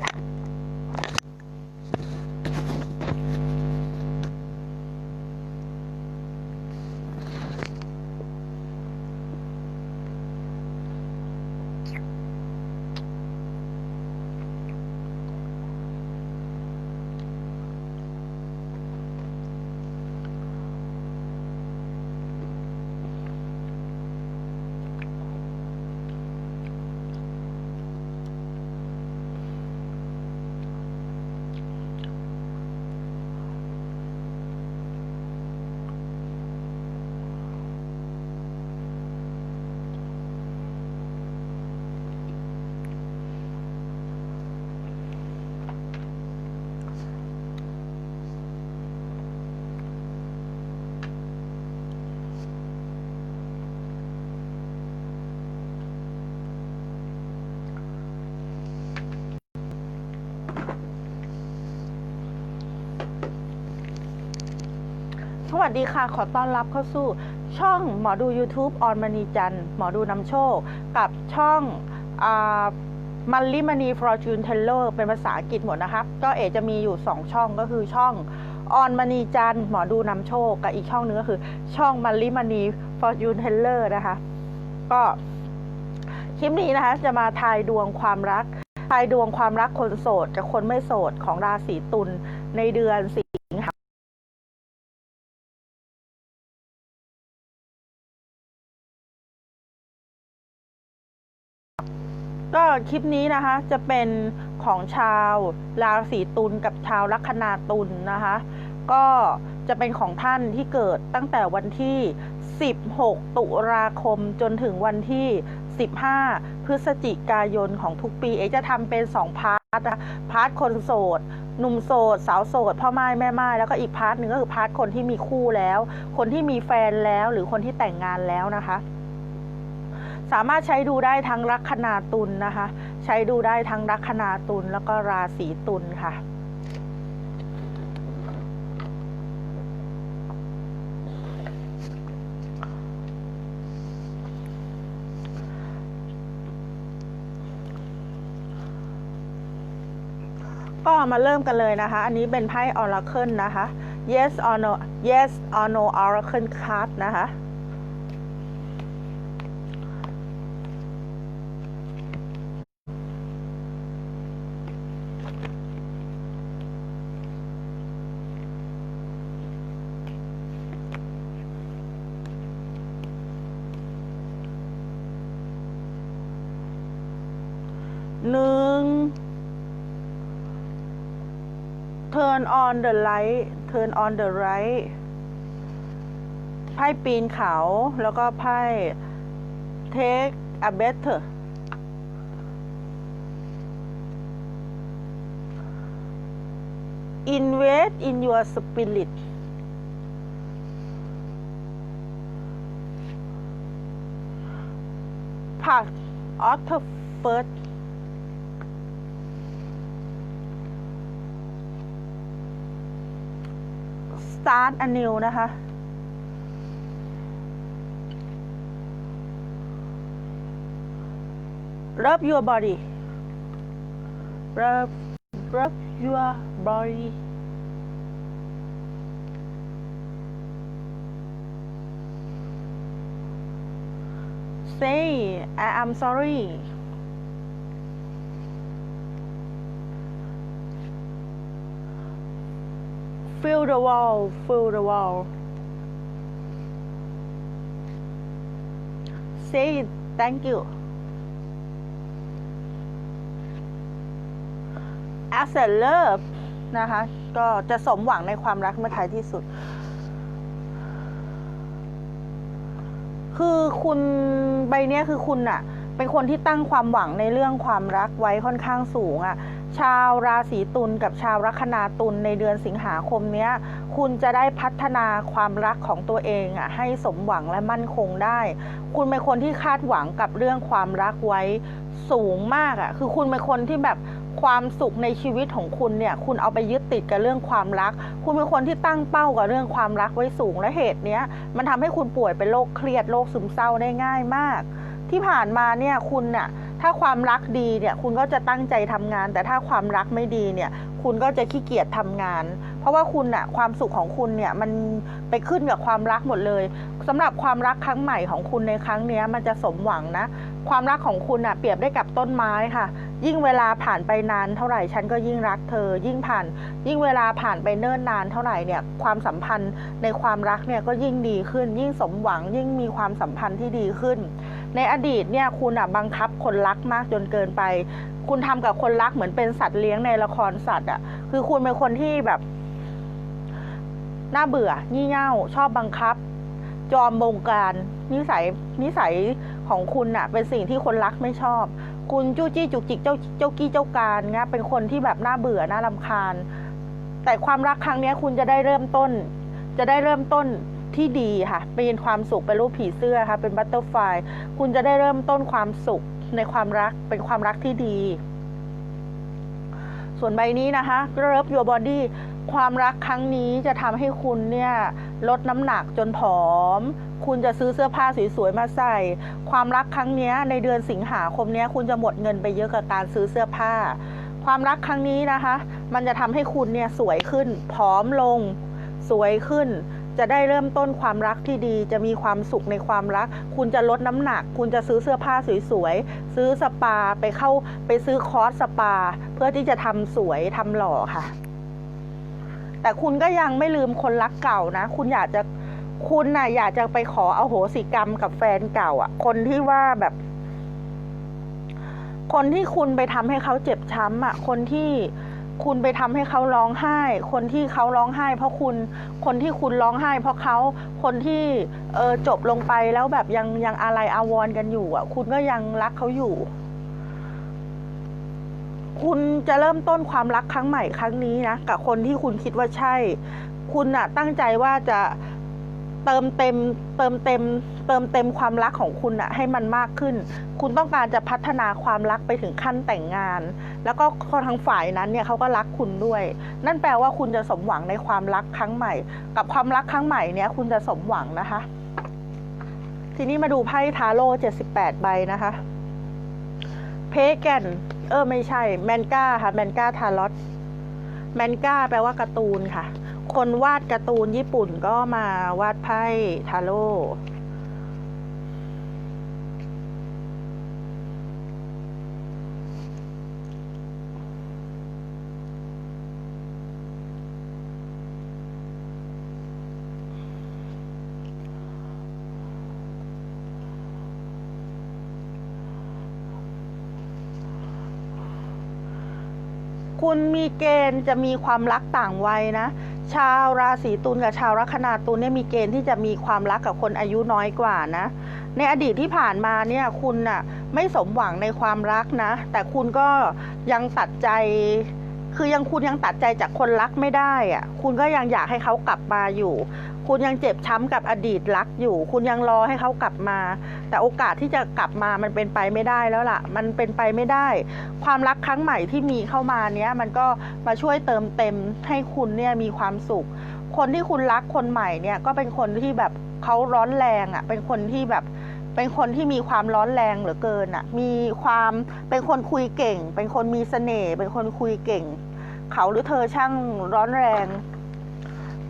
ส วัสดีค่ะ ขอต้อนรับเข้าสู่ ช่องหมอดู YouTube ออนมณีจันหมอดูนำโชค กับช่องมันลิมณีฟอร์จูนเทเลอร์เป็นภาษาอังกฤษหมดนะคะ ก็เอจะมีอยู่ 2 ช่องก็คือช่องออนมณีจันหมอดูนำโชค กับอีกช่องหนึงก็คือ ช่องมันลิมณีฟอร์จูนเทเลอร์นะคะ ก็คลิปนี้นะคะ จะมาทายดวงความรัก ทายดวงความรักคนโสดกับคนไม่โสดของราศีตุลในเดือนสิ คลิปนี้นะคะจะเป็นของชาวราศีตุลกับชาวลัคนาตุลนะคะ ก็จะเป็นของท่านที่เกิดตั้งแต่วันที่ 16 ตุลาคมจนถึงวันที่ 15 พฤศจิกายนของทุกปี เอจะทำเป็น 2 พาร์ทนะคะพาร์ทคนโสดหนุ่มโสด สาวโสดพ่อไม้แม่ไม้แล้วก็อีกพาร์ทหนึ่งก็คือพาร์ทคนที่มีคู่แล้ว คนที่มีแฟนแล้วหรือคนที่แต่งงานแล้วนะคะ สามารถใช้ดูได้ทั้งลัคนาตุลนะคะ ใช้ดูได้ทั้งลัคนาตุลแล้วก็ราศีตุลค่ะก็มาเริ่มกันเลยนะคะ อันนี้เป็นไพ่ Oracle นะคะ yes or no yes or no Oracle card นะคะ หนึ่ง turn on the light turn on the light ไพ่ปีนเขา แล้วก็ไพ่ take a better invest in your spirit ผัก author first start anew นะคะ rub your body rub rub your body say I am sorry Fill the wall fill the wall say thank you as a love นะคะ ก็จะสมหวังในความรักเมื่อท้ายที่สุด คือคุณใบเนี้ยคือคุณอะเป็นคนที่ตั้งความหวังในเรื่องความรักไว้ค่อนข้างสูงอะ ชาวราศีตุลกับชาวลัคนาตุลในเดือนสิงหาคมเนี้ย คุณจะได้พัฒนาความรักของตัวเองอะให้สมหวังและมั่นคงได้ คุณเป็นคนที่คาดหวังกับเรื่องความรักไว้สูงมากอะคือคุณเป็นคนที่แบบความสุขในชีวิตของคุณเนี่ย คุณเอาไปยึดติดกับเรื่องความรัก คุณเป็นคนที่ตั้งเป้ากับเรื่องความรักไว้สูงและเหตุเนี้ยมันทำให้คุณป่วยเป็นโรคเครียดโรคซึมเศร้าได้ง่ายมาก ที่ผ่านมาเนี่ยคุณน่ะ ถ้าความรักดีเนี่ยคุณก็จะตั้งใจทำงาน แต่ถ้าความรักไม่ดีเนี่ยคุณก็จะขี้เกียจทำงาน เพราะว่าคุณอะความสุขของคุณเนี่ยมันไปขึ้นกับความรักหมดเลยสำหรับความรักครั้งใหม่ของคุณในครั้งนี้มันจะสมหวังนะ ความรักของคุณอะเปรียบได้กับต้นไม้ค่ะ ยิ่งเวลาผ่านไปนานเท่าไหร่ฉันก็ยิ่งรักเธอ ยิ่งผ่าน ยิ่งเวลาผ่านไปเนิ่นนานเท่าไหร่เนี่ยความสัมพันธ์ในความรักเนี่ยก็ยิ่งดีขึ้น ยิ่งสมหวังยิ่งมีความสัมพันธ์ที่ดีขึ้น ในอดีตเนี่ยคุณอะบังคับคนรักมากจนเกินไป คุณทำกับคนรักเหมือนเป็นสัตว์เลี้ยงในละครสัตว์อะ คือคุณเป็นคนที่แบบน่าเบื่อ งี่เง่า ชอบบังคับ จอมบงการ นิสัย นิสัยของคุณอะเป็นสิ่งที่คนรักไม่ชอบ คุณจู้จี้จุกจิกเจ้า เจ้ากี้เจ้าการเงเป็นคนที่แบบน่าเบื่อ น่ารำคาญ แต่ความรักครั้งนี้คุณจะได้เริ่มต้น จะได้เริ่มต้น ที่ดีค่ะเป็นความสุขเป็นรูปผีเสื้อค่ะเป็นบัตเตอร์ไฟคุณจะได้เริ่มต้นความสุขในความรักเป็นความรักที่ดี ส่วนใบนี้นะคะเลิฟ your body ความรักครั้งนี้จะทำให้คุณเนี่ยลดน้ำหนักจนผอม คุณจะซื้อเสื้อผ้าสวยๆมาใส่ ความรักครั้งนี้ในเดือนสิงหาคมนี้คุณจะหมดเงินไปเยอะกับการซื้อเสื้อผ้า ความรักครั้งนี้นะคะ มันจะทำให้คุณเนี่ยสวยขึ้น ผอมลง สวยขึ้น จะได้เริ่มต้นความรักที่ดี จะมีความสุขในความรัก คุณจะลดน้ำหนัก คุณจะซื้อเสื้อผ้าสวยๆ ซื้อสปาไปเข้าไปซื้อคอร์สสปา เพื่อที่จะทำสวยทำหล่อค่ะ แต่คุณก็ยังไม่ลืมคนรักเก่านะ คุณอยากจะคุณน่ะอยากจะไปขอเอาโหสิกรรมกับแฟนเก่าอะ คนที่ว่าแบบ คนที่คุณไปทำให้เขาเจ็บช้ำอะ คนที่ คุณไปทำให้เขาร้องไห้ คนที่เขาร้องไห้ เพราะคุณคนที่คุณร้องไห้ เพราะเขาคนที่เออจบลงไปแล้วแบบยังยังอะไรอาวรกันอยู่อะ คุณก็ยังรักเขาอยู่ คุณจะเริ่มต้นความรักครั้งใหม่ครั้งนี้นะกับคนที่คุณคิดว่าใช่ คุณอะตั้งใจว่าจะเติมเต็ม เติมเต็ม เติมเต็มความรักของคุณอะให้มันมากขึ้น คุณต้องการจะพัฒนาความรักไปถึงขั้นแต่งงาน แล้วก็ทางฝ่ายนั้นเนี่ยเขาก็รักคุณด้วย นั่นแปลว่าคุณจะสมหวังในความรักครั้งใหม่ กับความรักครั้งใหม่เนี่ยคุณจะสมหวังนะคะ ทีนี้มาดูไพ่ทาโร่78 ใบนะคะ เพแกนเออไม่ใช่แมนกาค่ะแมนกาทารอตแมนกาแปลว่าการ์ตูนค่ะ คนวาดการ์ตูนญี่ปุ่นก็มาวาดไพ่ทาโร่ คุณมีเกณฑ์จะมีความรักต่างวัยนะ ชาวราศีตุลกับชาวลัคนาตุลเนี่ยมีเกณฑ์ที่จะมีความรักกับคนอายุน้อยกว่านะ ในอดีตที่ผ่านมาเนี่ยคุณน่ะไม่สมหวังในความรักนะ แต่คุณก็ยังตัดใจคือยังคุณยังตัดใจจากคนรักไม่ได้อะคุณก็ยังอยากให้เขากลับมาอยู่ คุณยังเจ็บช้ำกับอดีตรักอยู่ คุณยังรอให้เขากลับมา แต่โอกาสที่จะกลับมามันเป็นไปไม่ได้แล้วล่ะ มันเป็นไปไม่ได้ ความรักครั้งใหม่ที่มีเข้ามาเนี้ยมันก็มาช่วยเติมเต็มให้คุณเนี่ยมีความสุข คนที่คุณรักคนใหม่เนี่ยก็เป็นคนที่แบบเขาร้อนแรงอะ่ะ เป็นคนที่แบบเป็นคนที่มีความร้อนแรงเหลือเกินอะ่ะ มีความเป็นคนคุยเก่ง เป็นคนมีเสน่ห์ เป็นคนคุยเก่ง เขาหรือเธอช่างร้อนแรง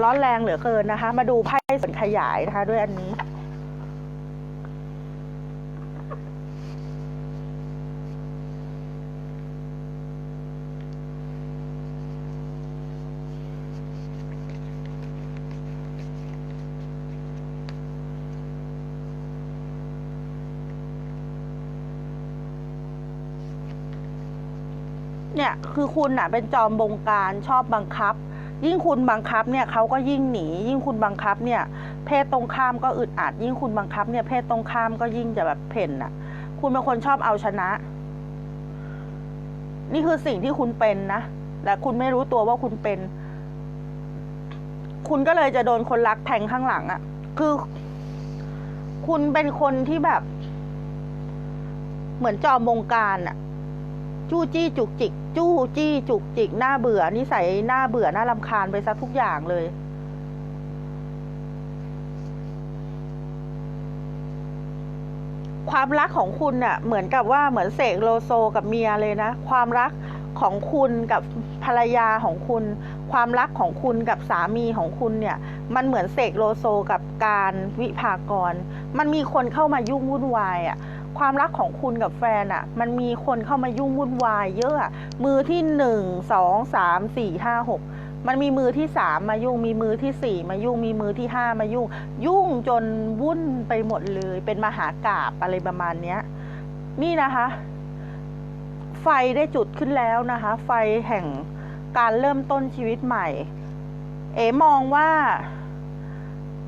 ร้อนแรงเหลือเกินนะคะ มาดูไพ่ส่วนขยายนะคะ ด้วยอันนี้เนี่ยคือคุณอะเป็นจอมบงการชอบบังคับ ยิ่งคุณบังคับเนี่ยเขาก็ยิ่งหนี ยิ่งคุณบังคับเนี่ย เพศตรงข้ามก็อึดอัด ยิ่งคุณบังคับเนี่ยเพศตรงข้ามก็ยิ่งจะแบบเพ่นอะ คุณเป็นคนชอบเอาชนะ นี่คือสิ่งที่คุณเป็นนะแต่คุณไม่รู้ตัวว่าคุณเป็น คุณก็เลยจะโดนคนรักแทงข้างหลังอะ่ะ คือ คุณเป็นคนที่แบบ เหมือนจอมงการอะ จู้จี้จุกจิก จู้จี้จุกจิกหน้าเบื่อนิสัยหน้าเบื่อหน้ารำคาญไปซะทุกอย่างเลยคความรักของคุณน่ะ เหมือนกับว่าเหมือนเสกโลโซกับเมียเลยนะ ความรักของคุณกับภรรยาของคุณ ความรักของคุณกับสามีของคุณเนี่ย มันเหมือนเสกโลโซกับการวิภากร มันมีคนเข้ามายุ่งวุ่นวายอะ่ะ ความรักของคุณกับแฟนอะ่ะ มันมีคนเข้ามายุ่งวุ่นวายเยอะอะมือที่หนึ่งสองสามสี่ห้าหกมันมีมือที่สามมายุ่ง มีมือที่สี่มายุ่ง มีมือที่ห้ามายุ่ง ยุ่งจนวุ่นไปหมดเลย เป็นมหากาบอะไรประมาณเนี้ย นี่นะคะ ไฟได้จุดขึ้นแล้วนะคะ ไฟแห่งการเริ่มต้นชีวิตใหม่ เอ๋มองว่า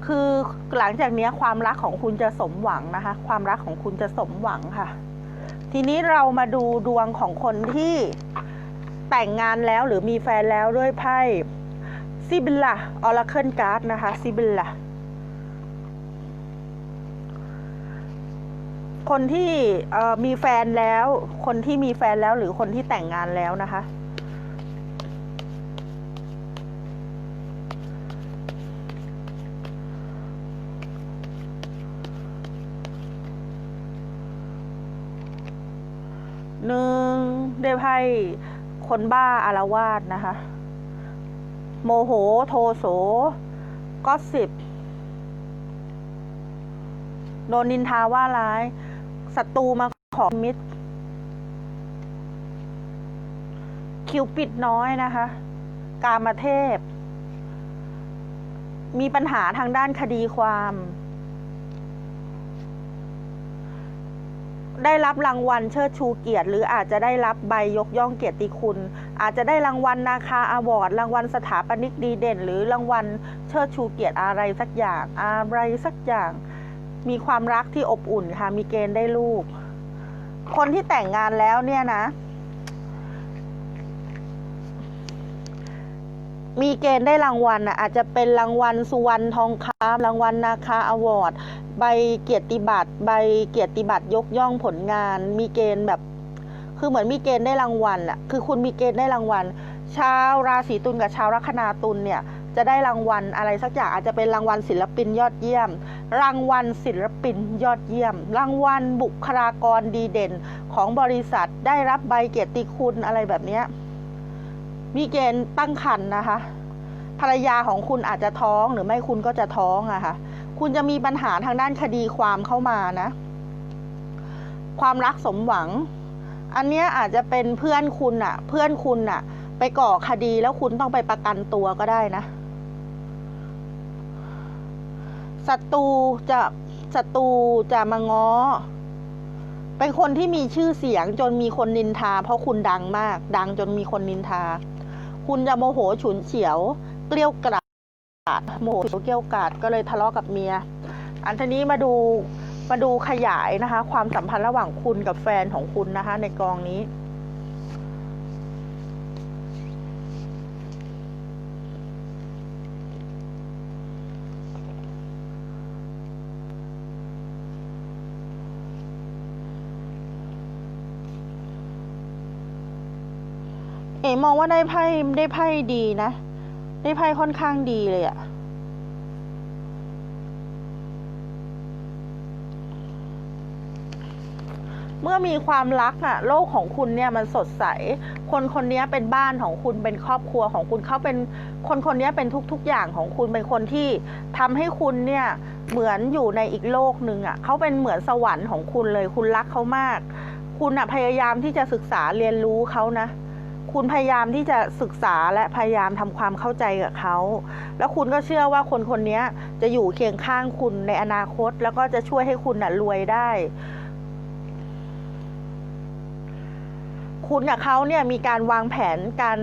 คือหลังจากนี้ความรักของคุณจะสมหวังนะคะ ความรักของคุณจะสมหวังค่ะ ทีนี้เรามาดูดวงของคนที่แต่งงานแล้วหรือมีแฟนแล้วด้วยไพ่ซิบิลล่าออร์เคิลการ์ดนะคะซิบิลล่าคนที่มีแฟนแล้ว คนที่มีแฟนแล้วหรือคนที่แต่งงานแล้วนะคะ หนึ่งได้ไพ่คนบ้าอารวาสนะคะ โมโหโทโสก็สิบโดนนินทาว่าร้ายศัตรูมาขอมิตร คิวปิดน้อยนะคะ กามาเทพ มีปัญหาทางด้านคดีความ ได้รับรางวัลเชิดชูเกียรติ หรืออาจจะได้รับใบยกย่องเกียรติคุณ อาจจะได้รางวัลนาคาอวอร์ดรางวัลสถาปนิกดีเด่น หรือรางวัลเชิดชูเกียรติอะไรสักอย่างอะไรสักอย่าง มีความรักที่อบอุ่นค่ะมีเกณฑ์ได้ลูก คนที่แต่งงานแล้วเนี่ยนะ มีเกณฑ์ได้รางวัลอะอาจจะเป็นรางวัลสุวรรณทองคำรางวัลนาคาอวอร์ดใบเกียรติบัตรใบเกียรติบัตรยกย่องผลงาน มีเกณฑ์แบบ คือเหมือนมีเกณฑ์ได้รางวัลอะคือคุณมีเกณฑ์ได้รางวัล ชาวราศีตุลกับชาวลัคนาตุลเนี่ยจะได้รางวัลอะไรสักอย่างอาจจะเป็นรางวัลศิลปินยอดเยี่ยม รางวัลศิลปินยอดเยี่ยม รางวัลบุคลากรดีเด่นของบริษัทได้รับใบเกียรติคุณอะไรแบบเนี้ย มีเกณฑ์ตั้งครรภ์นะคะ ภรรยาของคุณอาจจะท้องหรือไม่คุณก็จะท้องอะค่ะ คุณจะมีปัญหาทางด้านคดีความเข้ามานะ ความรักสมหวัง อันเนี้ยอาจจะเป็นเพื่อนคุณอะเพื่อนคุณอะไปก่อคดีแล้วคุณต้องไปประกันตัวก็ได้นะศัตรูจะศัตรูจะมาง้อ เป็นคนที่มีชื่อเสียงจนมีคนนินทา เพราะคุณดังมาก ดังจนมีคนนินทา คุณจะโมโหฉุนเฉียว เกลี้ยวกราดโมโหเกลี้ยวกราดก็เลยทะเลาะกับเมีย อันทนี้มาดูมาดูขยายนะคะ ความสัมพันธ์ระหว่างคุณกับแฟนของคุณนะคะ ในกองนี้ เอ๋มองว่าได้ไพ่ได้ไพ่ดีนะ ได้ไพ่ค่อนข้างดีเลยอะเมื่อมีความรักอะโลกของคุณเนี่ยมันสดใส คนคนนี้เป็นบ้านของคุณเป็นครอบครัวของคุณเขาเป็นคนคนนี้เป็นทุกๆอย่างของคุณเป็นคนที่ทำให้คุณเนี่ยเหมือนอยู่ในอีกโลกหนึ่งอะเขาเป็นเหมือนสวรรค์ของคุณเลย คุณรักเขามาก คุณอะพยายามที่จะศึกษาเรียนรู้เขานะ คุณพยายามที่จะศึกษาและพยายามทำความเข้าใจกับเขา แล้วคุณก็เชื่อว่าคนคนนี้จะอยู่เคียงข้างคุณในอนาคต แล้วก็จะช่วยให้คุณน่ะรวยได้ คุณกับเขาเนี่ยมีการวางแผนการ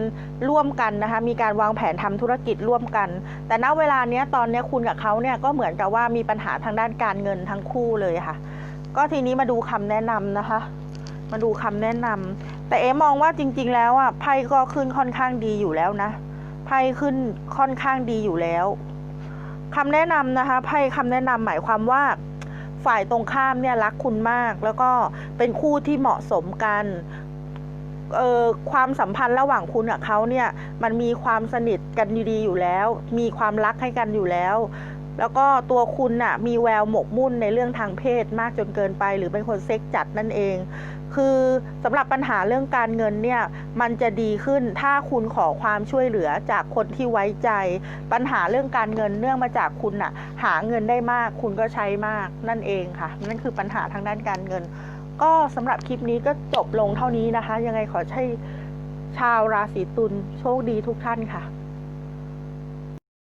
ร่วมกันนะคะ มีการวางแผนทำธุรกิจร่วมกัน แต่ณเวลาเนี้ยตอนเนี้ยคุณกับเขาเนี่ยก็เหมือนกับว่ามีปัญหาทางด้านการเงินทั้งคู่เลยค่ะ ก็ทีนี้มาดูคำแนะนำนะคะมาดูคำแนะนำ แต่เอ๋มองว่าจริง ๆ แล้วอะไพ่ก็ขึ้นค่อนข้างดีอยู่แล้วนะไพ่ขึ้นค่อนข้างดีอยู่แล้วคำแนะนำนะคะไพ่คำแนะนำหมายความว่า ฝ่ายตรงข้ามเนี่ยรักคุณมาก แล้วก็เป็นคู่ที่เหมาะสมกันเอ่อความสัมพันธ์ระหว่างคุณกับเขาเนี่ย มันมีความสนิทกันดีๆอยู่แล้ว มีความรักให้กันอยู่แล้ว แล้วก็ตัวคุณน่ะมีแววหมกมุ่นในเรื่องทางเพศมากจนเกินไป หรือเป็นคนเซ็กจัดนั่นเอง คือสำหรับปัญหาเรื่องการเงินเนี่ยมันจะดีขึ้นถ้าคุณขอความช่วยเหลือจากคนที่ไว้ใจ ปัญหาเรื่องการเงินเนื่องมาจากคุณน่ะหาเงินได้มาก คุณก็ใช้มากนั่นเองค่ะ นั่นคือปัญหาทางด้านการเงิน ก็สำหรับคลิปนี้ก็จบลงเท่านี้นะคะ ยังไงขอให้ชาวราศีตุลโชคดีทุกท่านค่ะ